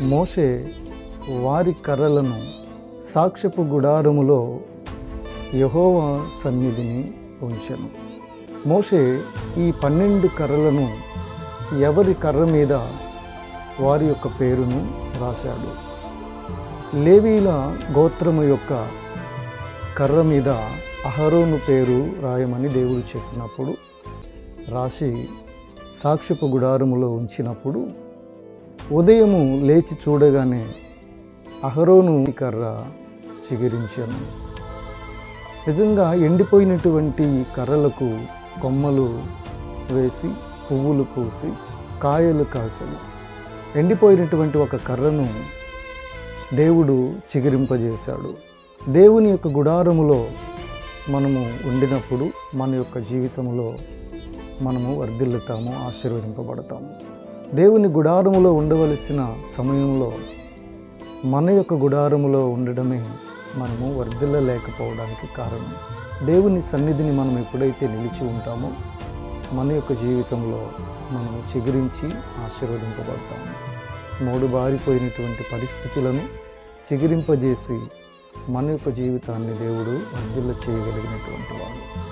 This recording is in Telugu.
మోషే వారి కర్రలను సాక్ష్యపు గుడారములో యహోవా సన్నిధిని ఉంచెను. మోషే ఈ పన్నెండు కర్రలను ఎవరి కర్ర మీద వారి యొక్క పేరును రాశాడు. లేవీల గోత్రము యొక్క కర్ర మీద అహరోను పేరు రాయమని దేవుడు చెప్పినప్పుడు రాసి సాక్ష్యపు గుడారములో ఉంచినప్పుడు ఉదయము లేచి చూడగానే అహరోను కర్ర చిగురించాను. నిజంగా ఎండిపోయినటువంటి కర్రలకు కొమ్మలు వేసి పువ్వులు పూసి కాయలు కాసలు ఎండిపోయినటువంటి ఒక కర్రను దేవుడు చిగురింపజేశాడు. దేవుని యొక్క గుడారములో మనము ఉండినప్పుడు మన యొక్క జీవితంలో మనము వర్ధిల్లుతాము ఆశీర్వదింపబడతాము. దేవుని గుడారములో ఉండవలసిన సమయంలో మన యొక్క గుడారములో ఉండడమే మనము వర్ధిల్లలేకపోవడానికి కారణం. దేవుని సన్నిధిని మనం ఎప్పుడైతే నిలిచి ఉంటామో మన యొక్క జీవితంలో మనము చిగురించి ఆశీర్వదింపబడతాము. మూడు బారిపోయినటువంటి పరిస్థితులను చిగురింపజేసి మన యొక్క జీవితాన్ని దేవుడు వర్ధిల్ల చేయగలిగినటువంటి వాడు.